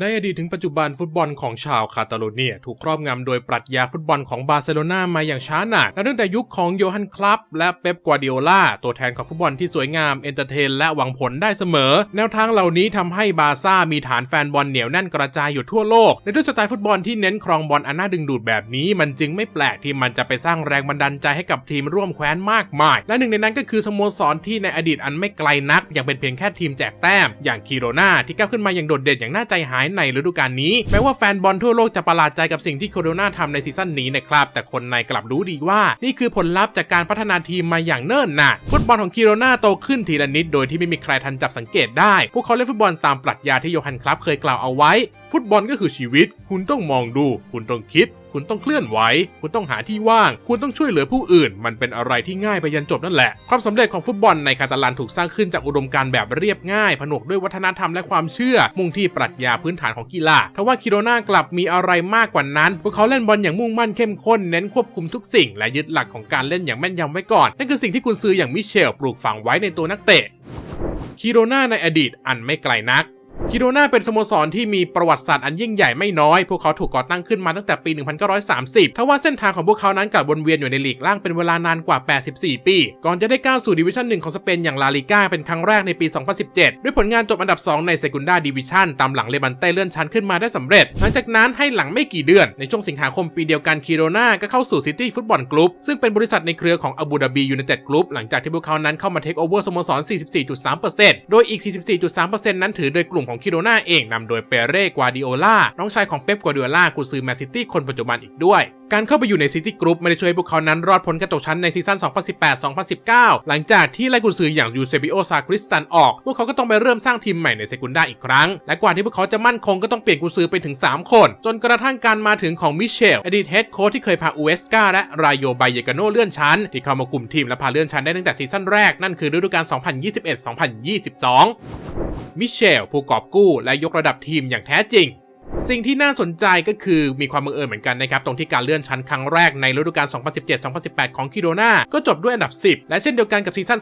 ในอดีตถึงปัจจุบันฟุตบอลของชาวคาตาลูเนียถูกครอบงำโดยปรัชญาฟุตบอลของบาร์เซโลนามาอย่างช้านานและตั้งแต่ยุคของโยฮันคลับและเป๊ปกัวดิโอลาตัวแทนของฟุตบอลที่สวยงามเอนเตอร์เทนและหวังผลได้เสมอ แนวทางเหล่านี้ทำให้บาร์ซ่ามีฐานแฟนบอลเหนียวแน่นกระจายอยู่ทั่วโลก ในด้วยสไตล์ฟุตบอลที่เน้นครองบอลอันน่าดึงดูดแบบนี้ มันจึงไม่แปลกที่มันจะไปสร้างแรงบันดาลใจให้กับทีมร่วมแคว้นมากมาย และหนึ่งในนั้นก็คือสโมสรที่ในอดีตอันไม่ไกลนักยังเป็นเพียงแค่ทีมแจกแต้มอย่างคิโรนาที่ก้าวขึ้นมาอย่างโดดเด่นอย่างน่าใจหายในฤดูกาลนี้ แม้ว่าแฟนบอลทั่วโลกจะประหลาดใจกับสิ่งที่โคโรนาทำในซีซั่นนี้นะครับ แต่คนในกลับรู้ดีว่า นี่คือผลลัพธ์จากการพัฒนาทีมมาอย่างเนิ่นนานฟุตบอลของคิโรนาโตขึ้นทีละนิด โดยที่ไม่มีใครทันจับสังเกตได้ พวกเขาเล่นฟุตบอลตามปรัชญาที่โยฮันคลับเคยกล่าวเอาไว้ ฟุตบอลก็คือชีวิต คุณต้องมองดู คุณต้องคิด คุณต้องเคลื่อนไหว คุณต้องหาที่ว่าง คุณต้องช่วยเหลือผู้อื่น มันเป็นอะไรที่ง่ายไปยันจบนั่นแหละ ความสำเร็จของฟุตบอลในคาตาลันถูกสร้างขึ้นจากอุดมการณ์แบบเรียบง่าย ผนวกด้วยวัฒนธรรมและความเชื่อ มุ่งที่ปรัชญาพื้นฐานของกีฬาทว่าคิโรนากลับมีอะไรมากกว่านั้น พวกเขาเล่นบอลอย่างมุ่งมั่นเข้มข้น เน้นควบคุมทุกสิ่ง และยึดหลักของการเล่นอย่างแม่นยำไว้ก่อน นั่นคือสิ่งที่กุนซืออย่างมิเชลปลูกฝังไว้ในตัวนักเตะคิโรนาในอดีตอันไม่ไกลนัก คิโรนาเป็นสโมสรที่มีประวัติศาสตร์อันยิ่งใหญ่ไม่น้อย พวกเขาถูกก่อตั้งขึ้นมาตั้งแต่ปี 1930ทว่าเส้นทางของพวกเขานั้นกลับวนเวียนอยู่ในลีกล่างเป็นเวลานานกว่า 84 ปี ก่อนจะได้ก้าวสู่ดิวิชั่นหนึ่งของสเปนอย่างลาลิก้าเป็นครั้งแรกในปี 2017 ด้วยผลงานจบอันดับ 2 ในเซกุนดาดิวิชั่นตามหลังเลบันเต้เลื่อนชั้นขึ้นมาได้สำเร็จ หลังจากนั้นให้หลังไม่กี่เดือน ในช่วงสิงหาคมปีเดียวกันคิโรนาก็เข้าสู่ซิตี้ฟุตบอลกรุ๊ปซึ่งเป็นบริษัทในเครือของอาบูดาบียูไนเต็ดกรุ๊ปหลังจากที่พวกเขานั้นเข้ามาเทคโอเวอร์สโมสร 44.3%โดยอีก 44.3%นั้นถือโดยกลุ่มของคิโรนาเองนำโดยเปเร่กวาดิโอลาน้องชายของเป๊ปกวาดิโอลากุนซือแมนซิตี้คนปัจจุบันอีกด้วย การเข้าไปอยู่ในซิตี้กรุ๊ปไม่ได้ช่วยให้พวกเขานั้นรอดพ้นการตกชั้นในซีซั่น 2018-2019 หลังจากที่ไล่กุนซืออย่างยูเซบิโอซาคริสตันออก พวกเขาก็ต้องไปเริ่มสร้างทีมใหม่ในเซกุนดาอีกครั้ง และกว่าที่พวกเขาจะมั่นคงก็ต้องเปลี่ยนกุนซือไปถึง 3 คน จนกระทั่งการมาถึงของมิเชลอดีตเฮดโค้ชที่เคยพาอูเอสกาและรายโยไบเยกาโนเลื่อนชั้น ที่เข้ามาคุมทีมและพาเลื่อนชั้นได้ตั้งแต่ซีซั่นแรกนั่นคือฤดูกาล2021-2022 มิเชลผู้กอบกู้และยกระดับทีมอย่างแท้จริง สิ่งที่น่าสนใจก็คือมีความบังเอิญเหมือนกันนะครับ ตรงที่การเลื่อนชั้นครั้งแรกในฤดูกาล 2017-2018 ของคิโดนาก็จบด้วยอันดับ 10 และเช่นเดียวกันกับซีซั่น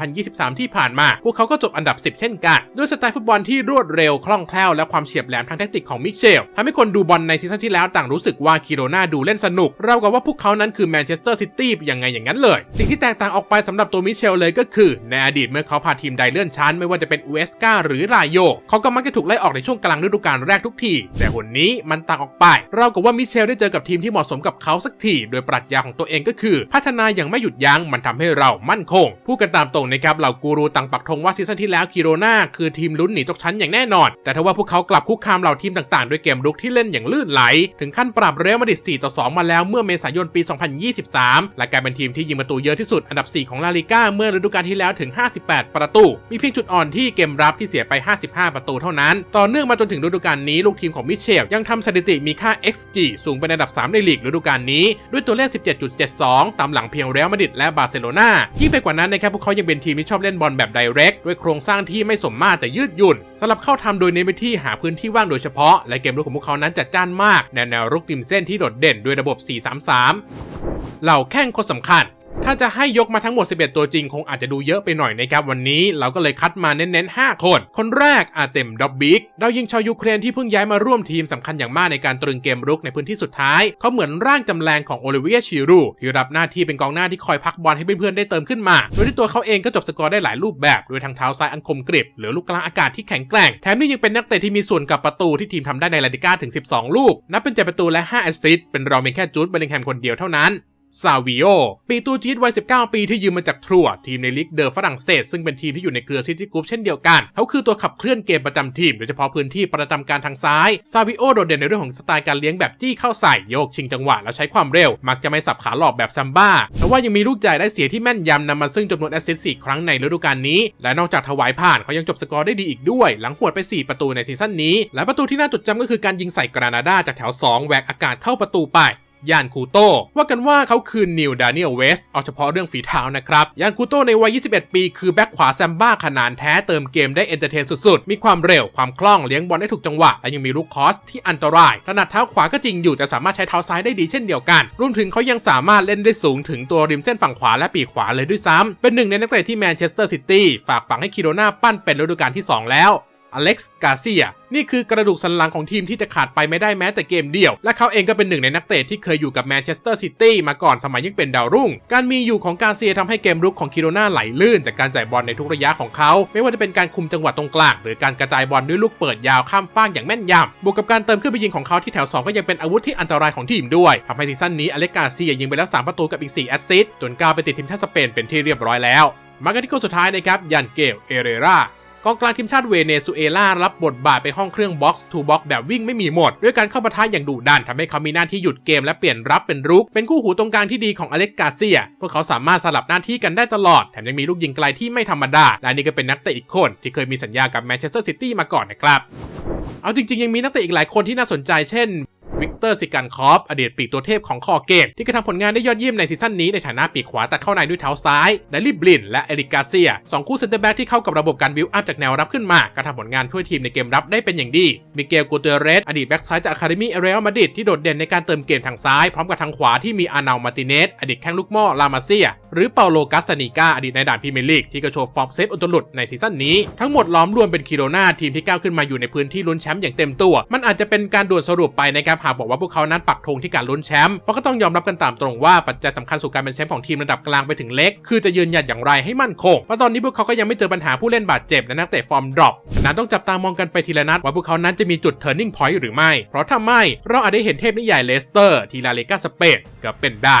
2022-2023 ที่ผ่านมา พวกเขาก็จบอันดับ 10 เช่นกัน ด้วยสไตล์ฟุตบอลที่รวดเร็วคล่องแคล่วและความเฉียบแหลมทางแทคติกของมิเชลทำให้คนดูบอลในซีซั่นที่แล้วต่างรู้สึกว่าคิโดนาดูเล่นสนุกเรากับว่าพวกเขานั้นคือแมนเชสเตอร์ซิตี้อยังไงอย่างนั้นเลย สิ่งที่แตกต่างออกไปสำหรับตัวมิเชลเลยก็คือ ในอดีตเมื่อเขาพาทีมใดเลื่อนชั้นไม่ว่าจะเป็นอูเอสกาหรือรายโยเขาก็มักจะถูกไล่ออกในช่วงกลางฤดูกาลแรกทุกที แต่หนนี้มันต่างออกไป เรากับว่ามิเชลได้เจอกับทีมที่เหมาะสมกับเขาสักที โดยปรัชญาของตัวเองก็คือ พัฒนาอย่างไม่หยุดยัง้งมันทำให้เรามั่นคง พูดกันตามตรงนะครับเหล่ากูรูต่างปักธงว่าซีซั่นที่แล้วคิโรนาคือทีมลุ้นหนีตกชั้นอย่างแน่นอน แต่ทว่าพวกเขากลับคุกคามเหล่าทีมต่างๆ ด้วยเกมรุกที่เล่นอย่างลื่นไหล ถึงขั้นปรับเรอัลมาดริด4ต่อ 2 มาแล้วเมื่อเมษายนปี 2023 และกลายเป็นทีมที่ยิงประตูเยอะที่สุดอันดับ 4 ของลาลิก้าเมื่อฤดูกาลที่แล้วถึง 58 ประตู มีเพียงจุดอ่อนที่เกมรับที่เสียไป 55 ประตูเท่านั้น ต่อเนื่องมาจนถึงฤดูกาลนี้ลูกทีมของมิเชลยังทำสถิติมีค่า XG สูงเป็นอันดับ 3 ในลีกฤดูกาลนี้ ด้วยตัวเลข 17.72 ตามหลังเพียงเรอัลมาดริดและบาร์เซโลนายิ่งไปกว่านั้นนะครับพวกเขายังเป็นทีมที่ชอบเล่นบอลแบบไดเรกด้วยโครงสร้างที่ไม่สมมาตรแต่ยืดหยุ่นสำหรับเข้าทำโดยเน้นไปที่หาพื้นที่ว่างโดยเฉพาะ และเกมรุกของพวกเขานั้นจัดจ้านมากแนวแนวรุกริมเส้นที่โดดเด่นด้วยระบบ 4-3-3 เหล่าแข้งคนสำคัญ ถ้าจะให้ยกมาทั้งหมด 11 ตัวจริง คงอาจจะดูเยอะไปหน่อยนะครับวันนี้ เราก็เลยคัดมาเน้นๆ 5 คน คนแรกอาเต็มดอบบิกเรายิงชาวยูเครนที่เพิ่งย้ายมาร่วมทีมสำคัญอย่างมากในการตรึงเกมรุกในพื้นที่สุดท้าย เขาเหมือนร่างจำแรงของโอลิเวียชิรูที่รับหน้าที่เป็นกองหน้าที่คอยพักบอลให้เพื่อนๆได้เติมขึ้นมา โดยที่ตัวเขาเองก็จบสกอร์ได้หลายรูปแบบด้วยทางเท้าซ้ายอันคมกริบหรือลูกกลางอากาศที่แข็งแกร่งแถมนี่ยังเป็นนักเตะที่มีส่วนกับประตูที่ทีมทำได้ในลาลิก้าถึง 12 ลูก นับเป็นเจ็ประตูและ5แอสซิสต์เป็นรองเพียงแค่จูดเบลลิงแฮมคนเดียวเท่านั้น ซาวิโอปีตูจีดวัย 19 ปีที่ยืมมาจากทรัวทีมในลีกเดอฝรั่งเศส ซึ่งเป็นทีมที่อยู่ในเครือซิตี้กรุ๊ปเช่นเดียวกัน เขาคือตัวขับเคลื่อนเกมประจำทีม โดยเฉพาะพื้นที่ประจำการทางซ้าย ซาวิโอโดดเด่นในเรื่องของสไตล์การเลี้ยงแบบจี้เข้าใส่โยกชิงจังหวะแล้วใช้ความเร็ว มักจะไม่สับขาหลอกแบบซัมบ้าแต่ว่ายังมีลูกจ่ายได้เสียที่แม่นยำนำมาซึ่งจำนวนแอสซิสต์สี่ครั้งในฤดูกาลนี้ และนอกจากถวายผ่านเขายังจบสกอร์ได้ดีอีกด้วย หลังหวดไป 4 ประตูในซีซั่นนี้ และประตูที่น่าจดจำก็คือการยิงใส่กรานาดาจากแถว 2แหวกอากาศเข้าประตูไป ย่านคูโตว่ากันว่าเขาคือนิวดานิเอลเวสเอาเฉพาะเรื่องฝีเท้านะครับ ย่านคูโตในวัย 21 ปี คือแบ็คขวาแซมบ้าขนาดแท้เติมเกมได้เอนเตอร์เทนสุดๆ มีความเร็วความคล่องเลี้ยงบอลได้ถูกจังหวะ และยังมีลูกคอสที่อันตรายถนัดเท้าขวาก็จริงอยู่แต่สามารถใช้เท้าซ้ายได้ดีเช่นเดียวกัน รวมถึงเขายังสามารถเล่นได้สูงถึงตัวริมเส้นฝั่งขวาและปีกขวาเลยด้วยซ้ำเป็นหนึ่งในนักเตะที่แมนเชสเตอร์ซิตี้ฝากฝังให้คิโรนาปั้นเป็นฤดูกาลที่ 2 แล้ว อเล็กซ์กาเซียนี่คือกระดูกสันหลังของทีมที่จะขาดไปไม่ได้แม้แต่เกมเดียว และเขาเองก็เป็นหนึ่งในนักเตะที่เคยอยู่กับแมนเชสเตอร์ซิตี้มาก่อนสมัยยังเป็นดาวรุ่ง การมีอยู่ของกาเซียทำให้เกมรุกของคิโรนาไหลลื่น จากการจ่ายบอลในทุกระยะของเขา ไม่ว่าจะเป็นการคุมจังหวะตรงกลาง หรือการกระจายบอลด้วยลูกเปิดยาวข้ามฟากอย่างแม่นยำบวกกับการเติมขึ้นไปยิงของเขาที่แถว 2 ก็ยังเป็นอาวุธที่อันตรายของทีมด้วยทำให้ซีซั่นนี้อเล็กกาเซียยิงไปแล้ว3ประตูกับอีก4แอสซิสต์จนก้าวไปติดทีมชาติสเปนเป็นที่เรียบร้อยแล้ว มากันที่คนสุดท้ายนะครับยันเกลเอเรรา กองกลางทีมชาติเวเนซุเอลารับบทบาทไปห้องเครื่องบ็อกซ์ทูบ็อกแบบวิ่งไม่มีหมด ด้วยการเข้าปะทะอย่างดุดันทำให้เขามีหน้าที่หยุดเกมและเปลี่ยนรับเป็นรุก เป็นคู่หูตรงกลางที่ดีของอเล็กกาเซีย พวกเขาสามารถสลับหน้าที่กันได้ตลอด แถมยังมีลูกยิงไกลที่ไม่ธรรมดา และนี่ก็เป็นนักเตะอีกคน ที่เคยมีสัญญากับแมนเชสเตอร์ซิตี้มาก่อนนะครับ เอาจริงๆ ยังมีนักเตะอีกหลายคนที่น่าสนใจเช่น วิกเตอร์ซิกันคอฟอดีตปีกตัวเทพของคอเกมที่กระทำผลงานได้ยอดเยี่ยมในซีซั่นนี้ในฐานะปีกขวาตัดเข้าในด้วยเท้าซ้ายไดลี่บลินและเอริกาเซียสองคู่เซนเตอร์แบ็กที่เข้ากับระบบการบิวอัพจากแนวรับขึ้นมากระทำผลงานช่วยทีมในเกมรับได้เป็นอย่างดีมิเกลกูเตเรสอดีตแบ็กซ้ายจากอะคาเดมี่เอเรอัลมาดิดที่โดดเด่นในการเติมเกมทางซ้ายพร้อมกับทางขวาที่มีอานาลมาติเนสอดีตแข้งลูกหม่อลามาเซียหรือเปาโลกัสซานิกาอดีตในด่านพรีเมียร์ลีกที่ก็โชว์ฟอร์มเซฟอุตลุดในซีซั่นนี้ทั้งหมดล้อมรวมเป็นคิโรนาทีมที่ก้าวขึ้นมาอยู่ในพื้นที่ลุ้นแชมป์อย่างเต็มตัว มันอาจจะเป็นการด่วนสรุปไปนะครับหากบอกว่าพวกเขานั้นปักธงที่การลุ้นแชมป์เพราะก็ต้องยอมรับกันตามตรงว่าปัจจัยสำคัญสู่การเป็นแชมป์ของทีมระดับกลางไปถึงเล็ก คือจะยืนหยัดอย่างไรให้มั่นคงเพราะตอนนี้พวกเขาก็ยังไม่เจอปัญหาผู้เล่นบาดเจ็บและนักเตะฟอร์มดรอปนั้นต้องจับตามองกันไปทีละนัดว่าพวกเขานั้นจะมีจุด turning point หรือไม่ เพราะถ้าไม่เราอาจได้เห็นเทพนิยายเลสเตอร์ทีลาเลกาสเปนก็เป็นได้